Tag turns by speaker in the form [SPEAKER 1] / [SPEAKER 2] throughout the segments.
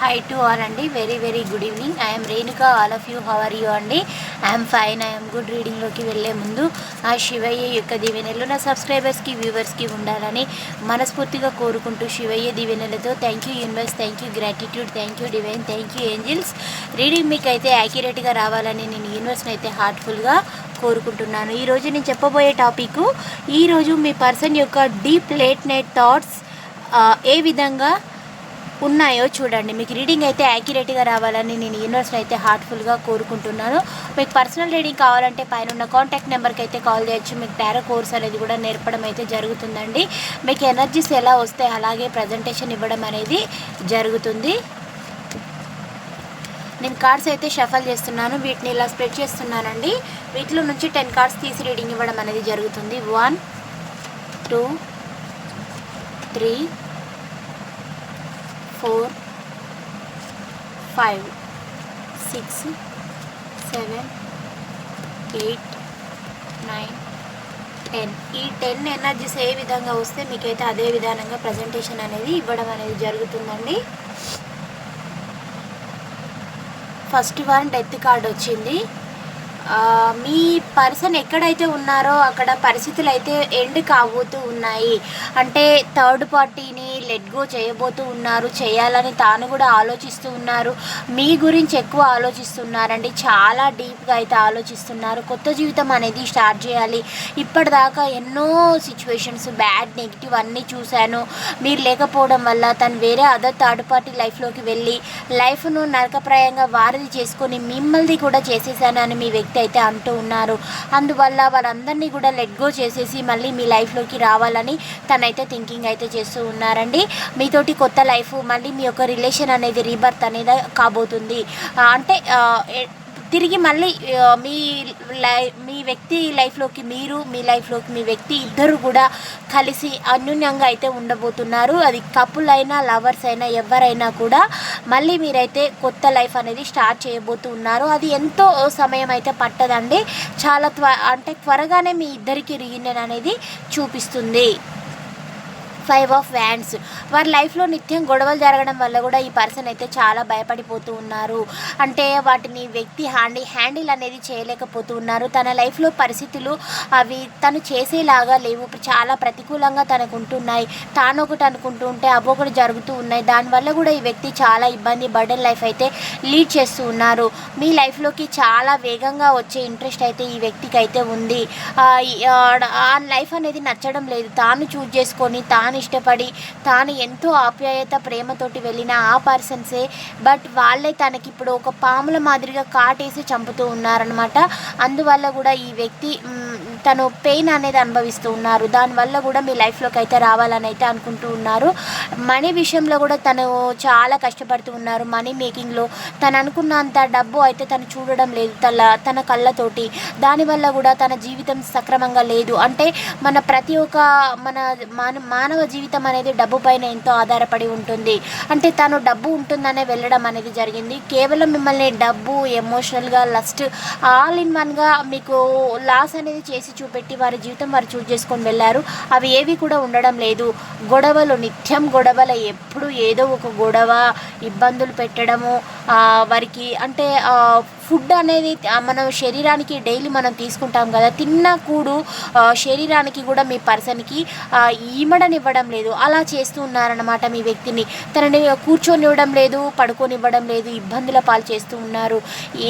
[SPEAKER 1] High to all అండి. Very very good evening I'm Renuka all of you how are you అండి? I'm fine I'm good రీడింగ్లోకి వెళ్ళే ముందు ఆ శివయ్య యొక్క దీవెనలు నా సబ్స్క్రైబర్స్కి వ్యూవర్స్కి ఉండాలని మనస్ఫూర్తిగా కోరుకుంటూ శివయ్య దీవెనలతో thank you universe thank you gratitude thank you divine thank you angels reading మీకు అయితే యాక్యురేట్గా రావాలని నేను యూనివర్స్ని అయితే హార్ట్ఫుల్గా కోరుకుంటున్నాను. ఈరోజు నేను చెప్పబోయే టాపిక్ ఈరోజు మీ పర్సన్ యొక్క డీప్ లేట్ నైట్ థాట్స్ ఏ విధంగా ఉన్నాయో చూడండి. మీకు రీడింగ్ అయితే యాక్యురేట్గా రావాలని నేను యూనివర్స్ని అయితే హార్ట్ఫుల్గా కోరుకుంటున్నాను. మీకు పర్సనల్ రీడింగ్ కావాలంటే పైన ఉన్న కాంటాక్ట్ నెంబర్కి అయితే కాల్ చేయొచ్చు. మీకు టారో కోర్స్ అనేది కూడా నేర్పడం అయితే జరుగుతుందండి. మీకు ఎనర్జీస్ ఎలా వస్తే అలాగే ప్రజెంటేషన్ ఇవ్వడం అనేది జరుగుతుంది. నేను కార్డ్స్ అయితే షఫల్ చేస్తున్నాను. వీటిని ఇలా స్ప్రెడ్ చేస్తున్నానండి. వీటిలో నుంచి టెన్ కార్డ్స్ తీసి రీడింగ్ ఇవ్వడం అనేది జరుగుతుంది. One two three four five six seven eight nine ten. ఈ టెన్ ఎనర్జీస్ ఏ విధంగా వస్తే మీకైతే అదే విధానంగా ప్రజెంటేషన్ అనేది ఇవ్వడం అనేది జరుగుతుందండి. ఫస్ట్ వన్ డెత్ కార్డ్ వచ్చింది. మీ పర్సన్ ఎక్కడైతే ఉన్నారో అక్కడ పరిస్థితులు అయితే ఎండ్ కాబోతూ ఉన్నాయి. అంటే థర్డ్ పార్టీని లెట్ గో చేయబోతూ ఉన్నారు. చేయాలని తాను కూడా ఆలోచిస్తూ ఉన్నారు. మీ గురించి ఎక్కువ ఆలోచిస్తున్నారండి. చాలా డీప్గా అయితే ఆలోచిస్తున్నారు. కొత్త జీవితం అనేది స్టార్ట్ చేయాలి. ఇప్పటిదాకా ఎన్నో సిచ్యువేషన్స్ బ్యాడ్ నెగిటివ్ అన్నీ చూశాను. మీరు లేకపోవడం వల్ల తను వేరే అదర్ థర్డ్ పార్టీ లైఫ్లోకి వెళ్ళి లైఫ్ను నరకప్రాయంగా వారిది చేసుకొని మిమ్మల్ని కూడా చేసేసాను అని మీ వ్యక్తి అయితే అంటూ ఉన్నారు. అందువల్ల వాళ్ళందరినీ కూడా లెట్ గో చేసేసి మళ్ళీ మీ లైఫ్లోకి రావాలని తనైతే థింకింగ్ అయితే చేస్తూ ఉన్నారండి. మీతోటి కొత్త లైఫ్ మళ్ళీ మీ యొక్క రిలేషన్ అనేది రీబర్త్ అనేది కాబోతుంది. అంటే తిరిగి మళ్ళీ మీ లై మీ వ్యక్తి లైఫ్లోకి మీరు మీ లైఫ్లోకి మీ వ్యక్తి ఇద్దరు కూడా కలిసి అన్యోన్యంగా అయితే ఉండబోతున్నారు. అది కపుల్ అయినా లవర్స్ అయినా ఎవరైనా కూడా మళ్ళీ మీరైతే కొత్త లైఫ్ అనేది స్టార్ట్ చేయబోతున్నారు. అది ఎంతో సమయం అయితే పట్టదండి. చాలా త్వ అంటే త్వరగానే మీ ఇద్దరికి రీయూనియన్ అనేది చూపిస్తుంది. ఫైవ్ ఆఫ్ వ్యాండ్స్ వారి లైఫ్లో నిత్యం గొడవలు జరగడం వల్ల కూడా ఈ పర్సన్ అయితే చాలా భయపడిపోతూ ఉన్నారు. అంటే వాటిని వ్యక్తి హ్యాండి హ్యాండిల్ అనేది చేయలేకపోతూ ఉన్నారు. తన లైఫ్లో పరిస్థితులు అవి తను చేసేలాగా లేవు. చాలా ప్రతికూలంగా తనకు ఉంటున్నాయి తాను ఒకటి అనుకుంటూ ఉంటే అవొకటి జరుగుతూ ఉన్నాయి. దానివల్ల కూడా ఈ వ్యక్తి చాలా ఇబ్బంది బర్డెన్ లైఫ్ అయితే లీడ్ చేస్తూ ఉన్నారు. మీ లైఫ్లోకి చాలా వేగంగా వచ్చే ఇంట్రెస్ట్ అయితే ఈ వ్యక్తికి అయితే ఉంది. ఆ, ఆ లైఫ్ అనేది నచ్చడం లేదు. తాను చూజ్ చేసుకొని తాను ఇష్టపడి తాను ఎంతో ఆప్యాయత ప్రేమతోటి వెళ్ళిన ఆ పర్సన్సే. బట్ వాళ్ళే తనకి ఇప్పుడు ఒక పాముల మాదిరిగా కాటేసి చంపుతూ ఉన్నారనమాట అందువల్ల కూడా ఈ వ్యక్తి తను పెయిన్ అనేది అనుభవిస్తూ ఉన్నారు. దానివల్ల కూడా మీ లైఫ్లోకి అయితే రావాలని అయితే అనుకుంటూ ఉన్నారు. మనీ విషయంలో కూడా తను చాలా కష్టపడుతూ ఉన్నారు. మనీ మేకింగ్లో తను అనుకున్నంత డబ్బు అయితే తను చూడడం లేదు. తల తన కళ్ళతోటి. దానివల్ల కూడా తన జీవితం సక్రమంగా లేదు. అంటే మన ప్రతి ఒక్క మన మాన మానవ జీవితం అనేది డబ్బు పైన ఎంతో ఆధారపడి ఉంటుంది. అంటే తను డబ్బు ఉంటుందనే వెళ్ళడం అనేది జరిగింది. కేవలం మిమ్మల్ని డబ్బు ఎమోషనల్గా లస్ట్ ఆల్ ఇన్ వన్గా మీకు లాస్ అనేది చేసి చూపెట్టి వారి జీవితం వారు చూజ్ చేసుకొని వెళ్ళారు. అవి ఏవి కూడా ఉండడం లేదు. గొడవలు నిత్యం గొడవల. ఎప్పుడు ఏదో ఒక గొడవ ఇబ్బందులు పెట్టడము వారికి అంటే ఫుడ్ అనేది మన శరీరానికి డైలీ మనం తీసుకుంటాం కదా తిన్న కూడు శరీరానికి కూడా మీ పర్సన్కి ఈమడనివ్వడం లేదు. అలా చేస్తూ ఉన్నారనమాట మీ వ్యక్తిని. తనని కూర్చొనివ్వడం లేదు పడుకోనివ్వడం లేదు ఇబ్బందుల పాలు చేస్తూ ఉన్నారు.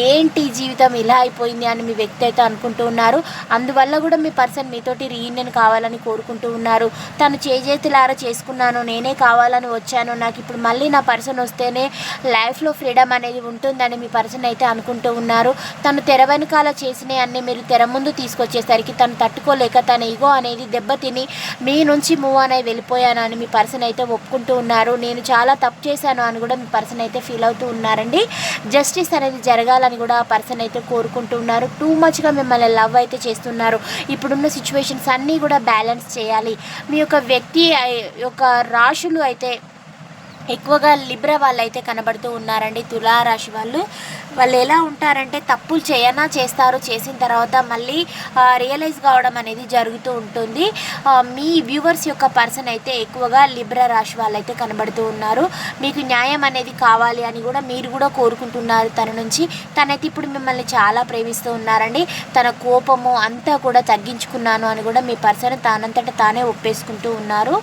[SPEAKER 1] ఏంటి జీవితం ఇలా అయిపోయింది అని మీ వ్యక్తి అయితే అనుకుంటూ ఉన్నారు. అందువల్ల కూడా మీ పర్సన్ మీతోటి రీయూనియన్ కావాలని కోరుకుంటూ ఉన్నారు. తను చేజేతులారా చేసుకున్నాను నేనే కావాలని వచ్చాను నాకు ఇప్పుడు మళ్ళీ నా పర్సన్ వస్తేనే లైఫ్లో ఫ్రీడమ్ అనేది ఉంటుందని మీ పర్సన్ అయితే అనుకుంటూ ఉన్నారు. తను తెర వెనకాల చేసిన అన్ని మీరు తెర ముందు తీసుకొచ్చేసరికి తను తట్టుకోలేక తన ఇగో అనేది దెబ్బతిని మీ నుంచి మూవ్ అని వెళ్ళిపోయానని మీ పర్సన్ అయితే ఒప్పుకుంటూ ఉన్నారు. నేను చాలా తప్పు చేశాను అని కూడా మీ పర్సన్ అయితే ఫీల్ అవుతూ ఉన్నారండి. జస్టిస్ అనేది జరగాలని కూడా ఆ పర్సన్ అయితే కోరుకుంటూ ఉన్నారు. టూ మచ్గా మిమ్మల్ని లవ్ అయితే చేస్తున్నారు. ఇప్పుడున్న సిచ్యువేషన్స్ అన్నీ కూడా బ్యాలెన్స్ చేయాలి. మీ యొక్క వ్యక్తి యొక్క రాశులు అయితే ఎక్కువగా లిబ్రా వాళ్ళు అయితే కనబడుతూ ఉన్నారండి. తులారాశి వాళ్ళు. వాళ్ళు ఎలా ఉంటారంటే తప్పులు చేయనా చేస్తారు చేసిన తర్వాత మళ్ళీ రియలైజ్ కావడం అనేది జరుగుతూ ఉంటుంది. మీ వ్యూవర్స్ యొక్క పర్సన్ అయితే ఎక్కువగా లిబ్రా రాశి వాళ్ళు అయితే కనబడుతూ ఉన్నారు. మీకు న్యాయం అనేది కావాలి అని కూడా మీరు కూడా కోరుకుంటున్నారు తన నుంచి. తనైతే ఇప్పుడు మిమ్మల్ని చాలా ప్రేమిస్తూ ఉన్నారండి. తన కోపము అంతా కూడా తగ్గించుకున్నాను అని కూడా మీ పర్సన్ తానంతట తానే ఒప్పేసుకుంటూ ఉన్నారు.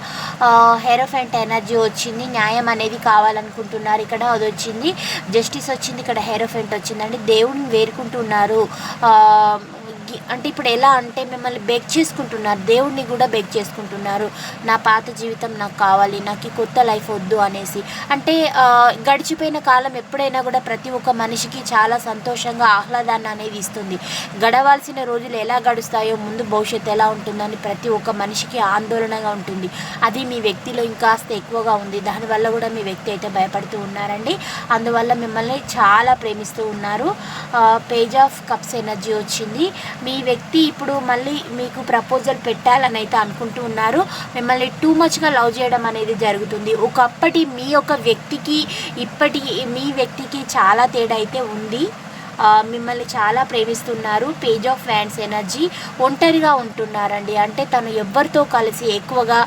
[SPEAKER 1] హెరోఫెంట్ ఎనర్జీ వచ్చింది. న్యాయం అనేది కావాలనుకుంటున్నారు. ఇక్కడ అది వచ్చింది. జస్టిస్ వచ్చింది. ఇక్కడ హెరోఫెంట్ వచ్చిందండి. దేవుడిని వేరుకుంటున్నారు. ఆ, అంటే ఇప్పుడు ఎలా అంటే మిమ్మల్ని బెగ్ చేసుకుంటున్నారు. దేవుడిని కూడా బెగ్ చేసుకుంటున్నారు. నా పాత జీవితం నాకు కావాలి నాకు ఈ కొత్త లైఫ్ వద్దు అనేసి. అంటే గడిచిపోయిన కాలం ఎప్పుడైనా కూడా ప్రతి ఒక్క మనిషికి చాలా సంతోషంగా ఆహ్లాదాన్ని అనేది ఇస్తుంది. గడవాల్సిన రోజులు ఎలా గడుస్తాయో ముందు భవిష్యత్తు ఎలా ఉంటుందని ప్రతి ఒక్క మనిషికి ఆందోళనగా ఉంటుంది. అది మీ వ్యక్తిలో ఇంకాస్త ఎక్కువగా ఉంది. దానివల్ల కూడా మీ వ్యక్తి అయితే భయపడుతూ ఉన్నారండి. అందువల్ల మిమ్మల్ని చాలా ప్రేమిస్తూ ఉన్నారు. పేజ్ ఆఫ్ కప్స్ ఎనర్జీ వచ్చింది. మీ వ్యక్తి ఇప్పుడు మళ్ళీ మీకు ప్రపోజల్ పెట్టాలని అయితే అనుకుంటూ ఉన్నారు. మిమ్మల్ని టూ మచ్గా లవ్ చేయడం అనేది జరుగుతుంది. ఒకప్పటి మీ యొక్క వ్యక్తికి ఇప్పటి మీ వ్యక్తికి చాలా తేడా అయితే ఉంది. మిమ్మల్ని చాలా ప్రేమిస్తున్నారు. పేజ్ ఆఫ్ ఫ్యాన్స్ ఎనర్జీ ఒంటరిగా ఉంటున్నారండి. అంటే తను ఎవరితో కలిసి ఎక్కువగా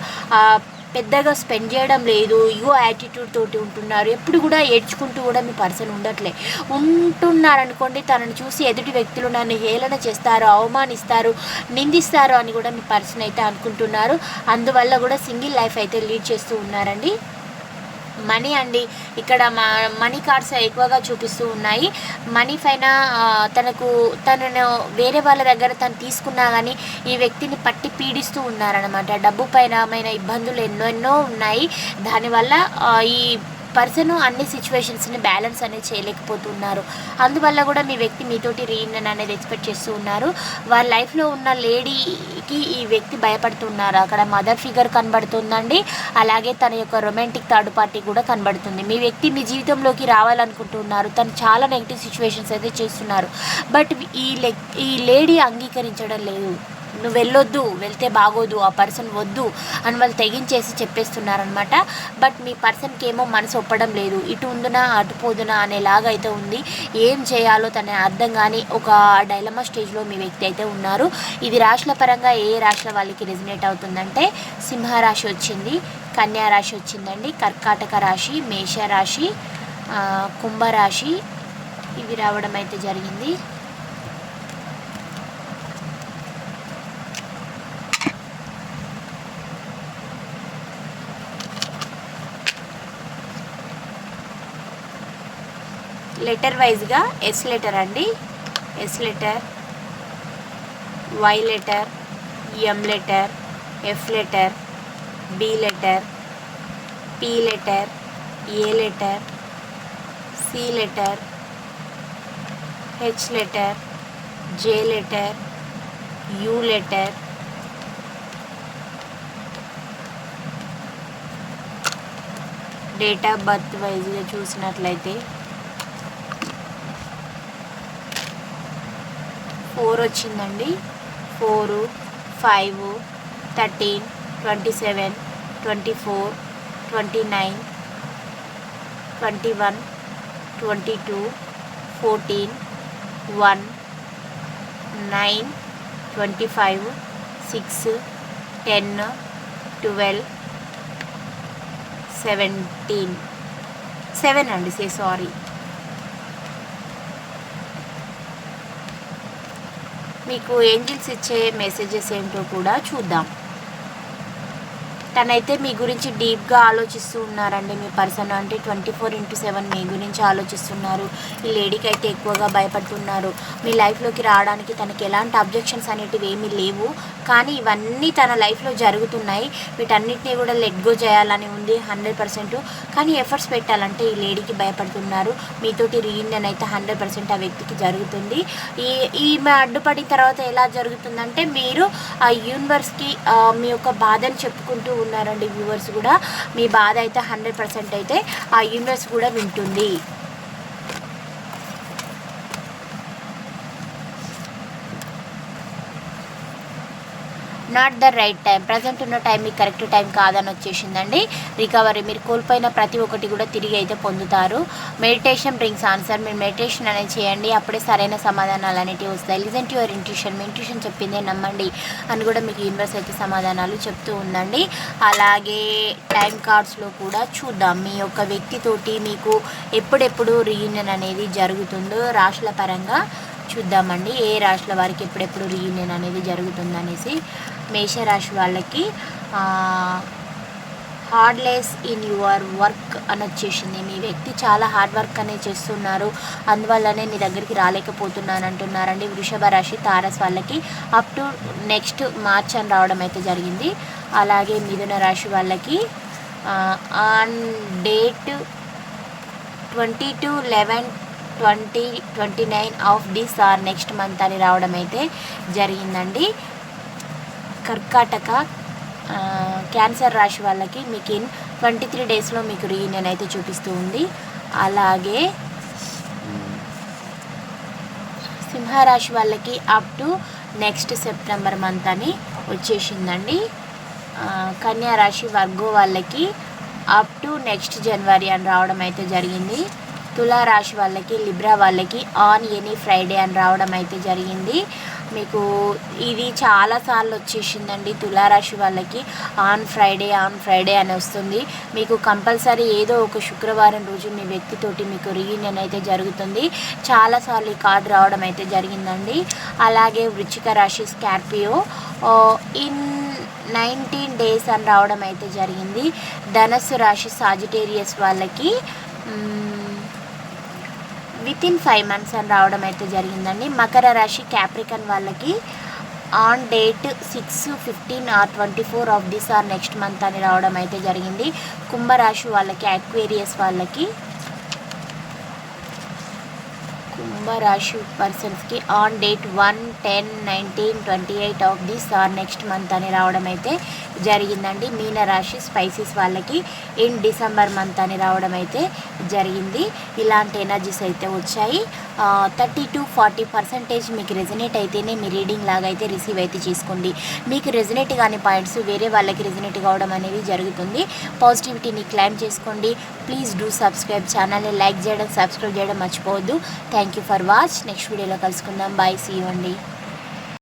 [SPEAKER 1] పెద్దగా స్పెండ్ చేయడం లేదు. ఇగో యాటిట్యూడ్ తోటి ఉంటున్నారు. ఎప్పుడు కూడా ఏడ్చుకుంటూ కూడా మీ పర్సన్ ఉండట్లే. ఉంటున్నారనుకోండి తనను చూసి ఎదుటి వ్యక్తులు నన్ను హేళన చేస్తారు అవమానిస్తారు నిందిస్తారు అని కూడా మీ పర్సన్ అయితే అనుకుంటున్నారు. అందువల్ల కూడా సింగిల్ లైఫ్ అయితే లీడ్ చేస్తూ ఉన్నారండి. మనీ అండి. ఇక్కడ మా మనీ కార్డ్స్ ఎక్కువగా చూపిస్తూ ఉన్నాయి. మనీ పైన తనకు తనను వేరే వాళ్ళ దగ్గర తను తీసుకున్నా కానీ ఈ వ్యక్తిని పట్టి పీడిస్తూ ఉన్నారనమాట డబ్బు పైన ఇబ్బందులు ఎన్నో ఎన్నో ఉన్నాయి. దానివల్ల ఈ పర్సన్ అన్ని సిచ్యువేషన్స్ని బ్యాలెన్స్ అనేది చేయలేకపోతున్నారు. అందువల్ల కూడా మీ వ్యక్తి మీతోటి రీయూనియన్ అనేది ఎక్స్పెక్ట్ చేస్తూ ఉన్నారు. వారి లైఫ్లో ఉన్న లేడీకి ఈ వ్యక్తి భయపడుతున్నారు. అక్కడ మదర్ ఫిగర్ కనబడుతుందండి. అలాగే తన యొక్క రొమాంటిక్ థర్డ్ పార్టీ కూడా కనబడుతుంది. మీ వ్యక్తి మీ జీవితంలోకి రావాలనుకుంటున్నారు. తను చాలా నెగిటివ్ సిచ్యువేషన్స్ అయితే చేస్తున్నారు. బట్ ఈ లెక్ ఈ లేడీ అంగీకరించడం లేదు. నువ్వు వెళ్ళొద్దు వెళ్తే బాగోదు ఆ పర్సన్ వద్దు అని వాళ్ళు తెగించేసి చెప్పేస్తున్నారనమాట బట్ మీ పర్సన్కి ఏమో మనసు ఒప్పడం లేదు. ఇటు ఉందునా అటు పోదునా అనేలాగా అయితే ఉంది. ఏం చేయాలో తన అర్థం కానీ ఒక డైలమా స్టేజ్లో మీ వ్యక్తి అయితే ఉన్నారు. ఇది రాశుల పరంగా ఏ రాశుల వాళ్ళకి రెజినేట్ అవుతుందంటే సింహరాశి వచ్చింది కన్యా రాశి వచ్చిందండి కర్కాటక రాశి మేషరాశి ఆ, కుంభరాశి. ఇవి రావడం అయితే జరిగింది. లెటర్ వైజ్గా ఎస్ లెటర్ అండి. S letter Y letter M letter F letter B letter P letter A letter C letter H letter J letter U letter date of birth వైజ్గా చూసినట్లయితే ఫోర్ వచ్చిందండి. Four five thirteen twenty seven twenty four twenty nine twenty one twenty two fourteen one nine twenty five six ten twelve seventeen. Seven అండి సే sorry. మీకు angels ఇచ్చే messages ఏంటో కూడా చూద్దాం. తనైతే మీ గురించి డీప్గా ఆలోచిస్తూ ఉన్నారండి. మీ పర్సన్ అంటే ట్వంటీ ఫోర్ ఇంటూ సెవెన్ మీ గురించి ఆలోచిస్తున్నారు. ఈ లేడీకి అయితే ఎక్కువగా భయపడుతున్నారు. మీ లైఫ్లోకి రావడానికి తనకి ఎలాంటి అబ్జెక్షన్స్ అనేటివి ఏమీ లేవు. కానీ ఇవన్నీ తన లైఫ్లో జరుగుతున్నాయి. వీటన్నిటిని కూడా లెట్ గో చేయాలని ఉంది హండ్రెడ్ పర్సెంట్. కానీ ఎఫర్ట్స్ పెట్టాలంటే ఈ లేడీకి భయపడుతున్నారు. మీతోటి రీయూనియన్ అయితే హండ్రెడ్ పర్సెంట్ ఆ వ్యక్తికి జరుగుతుంది. ఈ ఈమె అడ్డుపడిన తర్వాత ఎలా జరుగుతుందంటే మీరు ఆ యూనివర్స్కి మీ యొక్క బాధను చెప్పుకుంటూ ఉన్నారండి వ్యూవర్స్ కూడా. మీ బాధ అయితే హండ్రెడ్ పర్సెంట్ అయితే ఆ యూనివర్స్ కూడా వింటుంది. Not the right time present ఉన్న టైం మీకు కరెక్ట్ టైం కాదని వచ్చేసిందండి. రికవరీ మీరు కోల్పోయిన ప్రతి ఒక్కటి కూడా తిరిగి అయితే పొందుతారు. మెడిటేషన్ బ్రింగ్స్ ఆన్సర్ మీరు మెడిటేషన్ అనేది చేయండి. అప్పుడే సరైన సమాధానాలు అనేటివి వస్తాయి. లిజన్ టు యువర్ ఇంట్యూషన్ మీ ఇంట్యూషన్ చెప్పిందే నమ్మండి అని కూడా మీకు యూనివర్స్ అయితే సమాధానాలు చెప్తూ ఉందండి. అలాగే టైం కార్డ్స్లో కూడా చూద్దాం. మీ యొక్క వ్యక్తితోటి మీకు ఎప్పుడెప్పుడు రీయూనియన్ అనేది జరుగుతుందో రాశుల పరంగా చూద్దామండి. ఏ రాశుల వారికి ఎప్పుడెప్పుడు రీయూనియన్ అనేది జరుగుతుందనేసి మేషరాశి వాళ్ళకి హార్డ్లెస్ ఇన్ యువర్ వర్క్ అని వచ్చేసింది. మీ వ్యక్తి చాలా హార్డ్ వర్క్ అనేది చేస్తున్నారు. అందువల్లనే మీ దగ్గరికి రాలేకపోతున్నాను అంటున్నారండి వృషభ రాశి తారస్ వాళ్ళకి. అప్ టు నెక్స్ట్ మార్చ్ అని రావడం అయితే జరిగింది. అలాగే మిథున రాశి వాళ్ళకి on date twenty two eleven twenty twenty nine of this or next month అని రావడం అయితే జరిగిందండి. కర్కాటక క్యాన్సర్ రాశి వాళ్ళకి మీకు ఇన్ ట్వంటీ త్రీ డేస్లో మీకు రీయూనియన్ అయితే చూపిస్తూ ఉంది. అలాగే సింహరాశి వాళ్ళకి up to next September month అని వచ్చేసిందండి. కన్యా రాశి వర్గో వాళ్ళకి అప్ టు నెక్స్ట్ జనవరి అని రావడం అయితే జరిగింది. తులా రాశి వాళ్ళకి లిబ్రా వాళ్ళకి ఆన్ ఎనీ ఫ్రైడే అని రావడం అయితే జరిగింది. మీకు ఇది చాలాసార్లు వచ్చేసిందండి తులారాశి వాళ్ళకి. ఆన్ ఫ్రైడే ఆన్ ఫ్రైడే అని వస్తుంది. మీకు కంపల్సరీ ఏదో ఒక శుక్రవారం రోజు మీ వ్యక్తితోటి మీకు రీయూనియన్ అయితే జరుగుతుంది. చాలాసార్లు ఈ కార్డు రావడం అయితే జరిగిందండి. అలాగే వృచ్చిక రాశి స్కార్పియో ఇన్ నైన్టీన్ డేస్ అని రావడం అయితే జరిగింది. ధనస్సు రాశి సాజిటేరియస్ వాళ్ళకి విత్ ఇన్ ఫైవ్ మంత్స్ అని రావడం అయితే జరిగిందండి. మకర రాశి క్యాప్రికన్ వాళ్ళకి on date six fifteen or twenty four of this or next month అని రావడం అయితే జరిగింది. కుంభరాశి వాళ్ళకి అక్వేరియస్ వాళ్ళకి కుంభరాశి పర్సన్స్కి on date one ten nineteen twenty eight of this or next month అని రావడం అయితే జరిగిందండి. మీన రాశి స్పైసెస్ వాళ్ళకి ఇన్ డిసెంబర్ మంత్ అని రావడం అయితే జరిగింది. ఇలాంటి ఎనర్జీస్ అయితే వచ్చాయి. థర్టీ టు ఫార్టీ పర్సెంటేజ్ మీకు రెజనేట్ అయితేనే మీ రీడింగ్ లాగా అయితే రిసీవ్ అయితే చేసుకోండి. మీకు రెజనేట్ కాని పాయింట్స్ వేరే వాళ్ళకి రెజనేట్ కావడం అనేది జరుగుతుంది. పాజిటివిటీని క్లైమ్ చేసుకోండి. ప్లీజ్ డూ సబ్స్క్రైబ్ ఛానల్ని లైక్ చేయడం సబ్స్క్రైబ్ చేయడం మర్చిపోవద్దు. Thank you for watch next వీడియోలో కలుసుకుందాం. బాయ్ సీ అండి.